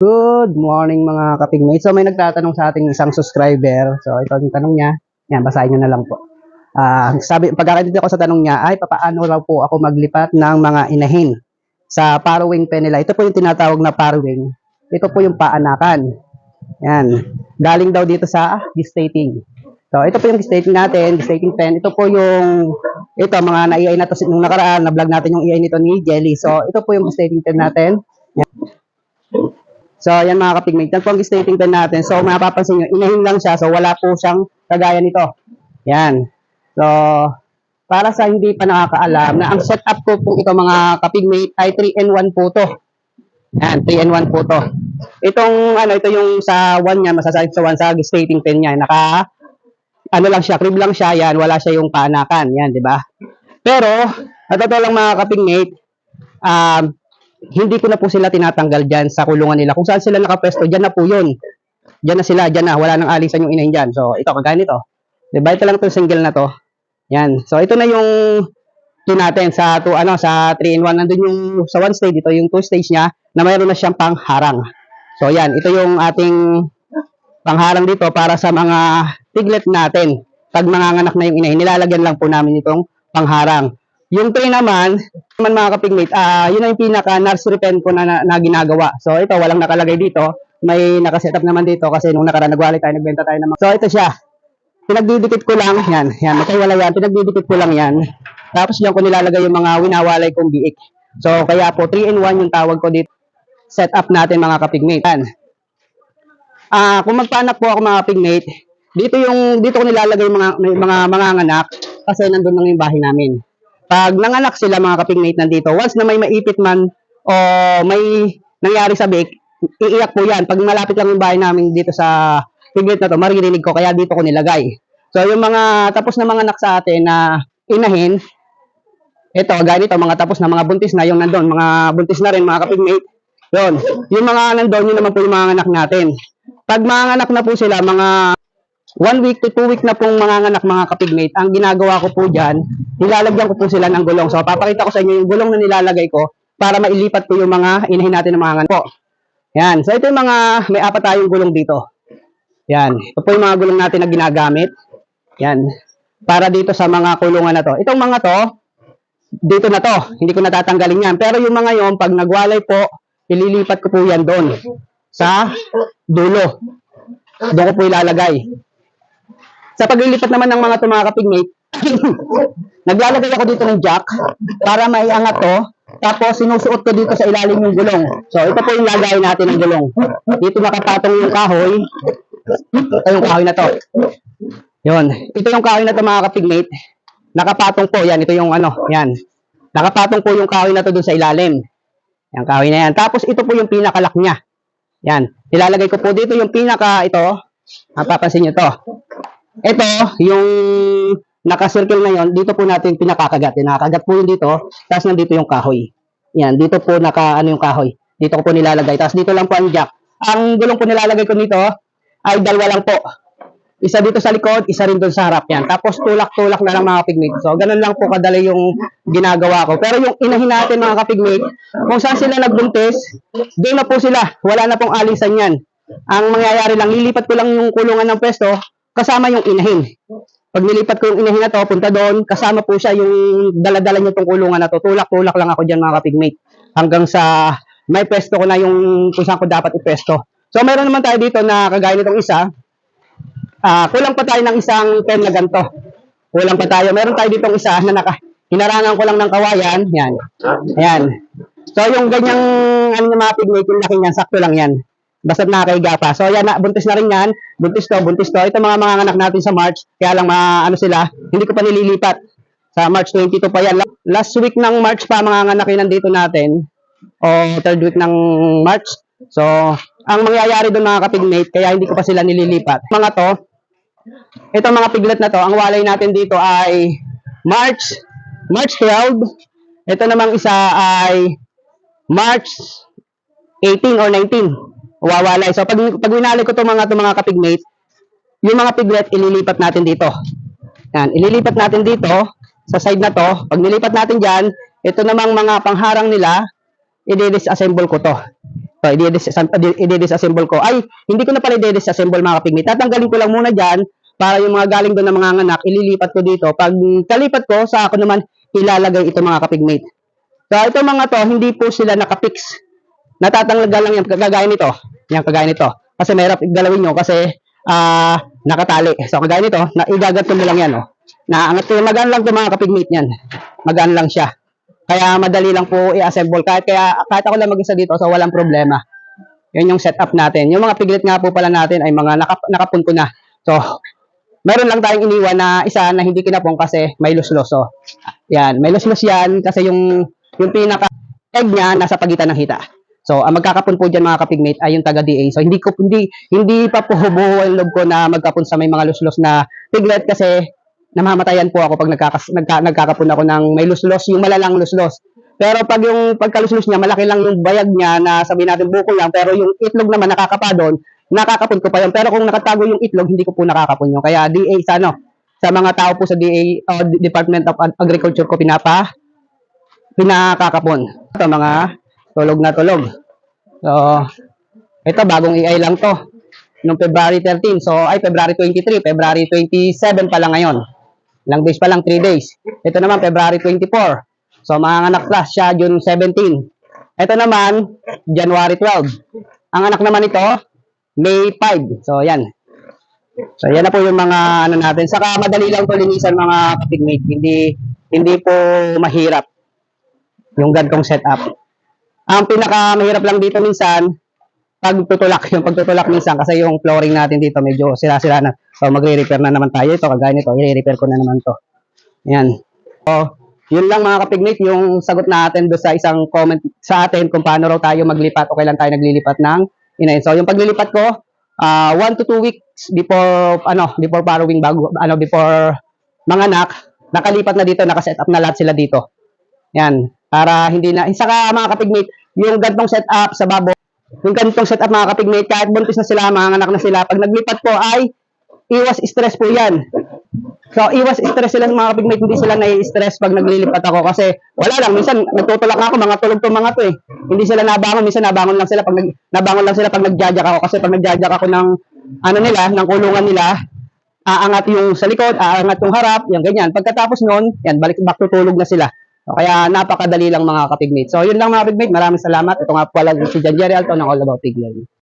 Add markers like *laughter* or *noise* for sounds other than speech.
Good morning mga kapigmates. So may nagtatanong sa ating isang subscriber. So ito yung tanong niya. Yan, basahin nyo na lang po. Ah, sabi, pagkakintindi ko sa tanong niya, ay papaano raw po ako maglipat ng mga inahin sa paruwing pen nila. Ito po yung tinatawag na paruwing. Ito po yung paanakan. Yan. Galing daw dito sa gestating. So ito po yung gestating natin, gestating pen. Ito po yung ito mga na-EI na to nung nakaraan, na-vlog natin yung EI nito ni Jelly. So ito po yung gestating pen natin. So, yan mga kapigmate. Yan po ang stating pen natin. So, mapapansin nyo, inahin lang siya. So, wala po siyang kagaya nito. Yan. So, para sa hindi pa nakakaalam, na ang setup ko po ito mga kapigmate ay 3-in-1 po to. Yan, 3-in-1 po to. Itong, ano, ito yung sa 1 niya, masasabi sa 1 sa stating pen niya. Naka, ano lang siya, crib lang siya. Yan, wala siya yung paanakan. Yan, di ba? Pero, at totoo lang mga kapigmate, um, hindi ko na po sila tinatanggal dyan sa kulungan nila. Kung saan sila nakapwesto, dyan na po yun. Dyan na sila, dyan na. Wala nang alisan yung inahin dyan. So, ito, kagaya nito. Diba, ito lang itong single na to. Yan. So, ito na yung 2 natin sa 2, ano, sa 3-in-1. Nandun yung sa 1 stage, ito yung 2 stage niya na mayroon na siyang pangharang. So, yan. Ito yung ating pangharang dito para sa mga piglet natin. Pag manganganak na yung inahin, nilalagyan lang po namin itong pangharang. Yung 3 naman, naman mga kapigmate, ah yun ang pinaka nursery pen ko na, na, na ginagawa. So ito, walang nakalagay dito. May nakasetup naman dito kasi nung nakaraan nagwali tayo, nagbenta tayo mga... So ito siya. Pinagdidikit ko lang, yan, yan, magkaiwala yan, pinagdidikit ko lang yan. Tapos diyan ko nilalagay yung mga winawalay kong biik. So kaya po, 3-in-1 yung tawag ko dito. Setup natin mga kapigmate. Yan. Ah, kung magpanak po ako mga kapigmate, dito yung dito ko nilalagay yung mga mga mga anak kasi nandun lang yung bahay namin pag nanganak sila mga kapigmate nandito, once na may maipit man o may nangyari sa bake, iiyak po yan. Pag malapit lang yung bahay namin dito sa piglet na to, maririnig ko, kaya dito ko nilagay. So, yung mga tapos na mga anak sa atin na inahin, ito, ganito, mga tapos na mga buntis na, yung nandun, mga buntis na rin, mga kapigmate. Yun. Yung mga nandun, yun naman po yung mga anak natin. Pag mga anak na po sila, mga one week to two week na pong mga anak mga kapigmate, ang ginagawa ko po dyan, nilalagyan ko po sila ng gulong. So, papakita ko sa inyo yung gulong na nilalagay ko para mailipat ko yung mga inahin natin ng mga anak po. Yan. So, ito yung mga, may apat tayong gulong dito. Yan. Ito po yung mga gulong natin na ginagamit. Yan. Para dito sa mga kulungan na to. Itong mga to, dito na to. Hindi ko natatanggalin yan. Pero yung mga yon pag nagwalay po, ililipat ko po yan doon. Sa dulo. Doon ko po ilalagay. Sa paglilipat naman ng mga to mga kapigmate, *coughs* naglalagay ako dito ng jack para maiangat to. Tapos sinusuot ko dito sa ilalim yung gulong. So ito po yung lagay natin ng gulong. Dito nakapatong yung kahoy. Ito yung kahoy na to. Yun. Ito yung kahoy na to mga kapigmate. Nakapatong po. Yan. Ito yung ano. Yan. Nakapatong po yung kahoy na to dun sa ilalim. Yan kahoy na yan. Tapos ito po yung pinakalak niya. Yan. Nilalagay ko po dito yung pinaka ito. Mapapansin nyo to. Ito, yung nakasircle na yon, dito po natin pinakakagat. Pinakagat po yun dito, tapos nandito yung kahoy. Yan, dito po naka, ano yung kahoy. Dito ko po nilalagay. Tapos dito lang po ang jack. Ang gulong po nilalagay ko nito, ay dalawa lang po. Isa dito sa likod, isa rin doon sa harap yan. Tapos tulak-tulak na lang mga kapigmate. So, ganun lang po kadali yung ginagawa ko. Pero yung inahin natin mga kapigmate, kung saan sila nagbuntis, doon na po sila. Wala na pong alisan yan. Ang mangyayari lang, lilipat ko lang yung kulungan ng pwesto, kasama yung inahin. Pag nilipat ko yung inahin na to, punta doon, kasama po siya yung daladala niya tong kulungan na to. Tulak-tulak lang ako dyan mga kapigmate. Hanggang sa may pwesto ko na yung kung saan ko dapat ipwesto. So meron naman tayo dito na kagaya nitong isa. Ah, kulang pa tayo ng isang pen na ganito. Kulang pa tayo. Meron tayo ditong isa na naka hinarangan ko lang ng kawayan. Yan. Ayan. So yung ganyang ano yung mga pigmate, yung laki niyan, sakto lang yan. Basta nakakaiga pa. So yan, na, buntis na rin yan. Buntis to, buntis to. Ito mga mga anak natin sa March. Kaya lang mga ano sila, hindi ko pa nililipat. Sa March 22 pa yan. La- Last week ng March pa mga anak yun nandito natin. O third week ng March. So, ang mangyayari doon mga kapigmate, kaya hindi ko pa sila nililipat. Mga to, ito mga piglet na to, ang walay natin dito ay March, March 12. Ito namang isa ay March 18 or 19 wawalay. So, pag, pag winali ko itong mga, itong mga kapigmate, yung mga piglet, ililipat natin dito. Yan, ililipat natin dito, sa side na to. Pag nilipat natin dyan, ito namang mga pangharang nila, i-disassemble ko to. So, i-dis- i-disassemble ko. Ay, hindi ko na pala i-disassemble mga kapigmate. Tatanggalin ko lang muna dyan para yung mga galing doon na mga anak, ililipat ko dito. Pag kalipat ko, sa ako naman ilalagay ito mga kapigmate. So, ito mga to, hindi po sila nakapix. Natatanggal lang yan, kagaya nito. Yan, kagaya nito. Kasi mahirap galawin nyo kasi ah nakatali. So, kagaya nito, na, igaganto mo lang yan. Oh. Naangat ko, magaan lang ito mga kapigmate yan. Magaan lang siya. Kaya madali lang po i-assemble. Kahit, kaya, kahit ako lang mag-isa dito, so walang problema. Yan yung setup natin. Yung mga piglet nga po pala natin ay mga naka, nakapunto na. So, meron lang tayong iniwan na isa na hindi kinapong kasi may luslos. So, yan. May luslos yan kasi yung, yung pinaka egg niya nasa pagitan ng hita. So, ang magkakapon po dyan mga kapigmate ay yung taga DA. So, hindi ko hindi hindi pa po buo ang loob ko na magkapon sa may mga luslos na piglet kasi namamatayan po ako pag nagkakas, nagka, nagkakapon ako ng may luslos, yung malalang luslos. Pero pag yung pagkaluslos niya, malaki lang yung bayag niya na sabihin natin bukol lang, pero yung itlog naman nakakapa doon, nakakapon ko pa yun. Pero kung nakatago yung itlog, hindi ko po nakakapon yun. Kaya DA sa ano, sa mga tao po sa DA, uh, Department of Ag- Agriculture ko pinapa, pinakakapon. Ito mga tulog na tulog. So, ito bagong EI lang to. Noong February 13. So, ay February 23. February 27 pa lang ngayon. Ilang days pa lang, 3 days. Ito naman, February 24. So, mga anak plus siya, June 17. Ito naman, January 12. Ang anak naman ito, May 5. So, yan. So, yan na po yung mga ano natin. Saka madali lang to linisan mga kapigmate. Hindi, hindi po mahirap yung gantong setup. Ang pinaka mahirap lang dito minsan, pagtutulak, yung pagtutulak minsan kasi yung flooring natin dito medyo sira-sira na. So magre-repair na naman tayo ito, kagaya nito, i-repair ko na naman to. Yan. So, yun lang mga kapigmate, yung sagot natin do sa isang comment sa atin kung paano raw tayo maglipat o kailan tayo naglilipat ng inayin. So yung paglilipat ko, ah one to two weeks before ano, before farrowing bago ano before manganak, nakalipat na dito, nakaset up na lahat sila dito. Yan. Para hindi na, saka mga kapigmate, yung gantong setup sa babo, yung ganitong setup mga kapigmate, kahit buntis na sila, mga anak na sila, pag naglipat po ay iwas stress po yan. So, iwas stress sila mga kapigmate, hindi sila nai-stress pag naglilipat ako kasi wala lang, minsan nagtutulak nga ako, mga tulog to mga to eh. Hindi sila nabangon, minsan nabangon lang sila pag nag, nabangon lang sila pag nagjajak ako kasi pag nagjajak ako ng ano nila, ng kulungan nila, aangat yung sa likod, aangat yung harap, yan ganyan. Pagkatapos nun, yan, balik back to tulog na sila. Kaya napakadali lang mga kapigmate. So, yun lang mga kapigmate. Maraming salamat. Ito nga pala si Jan Jerry Alto ng All About Pig Learning.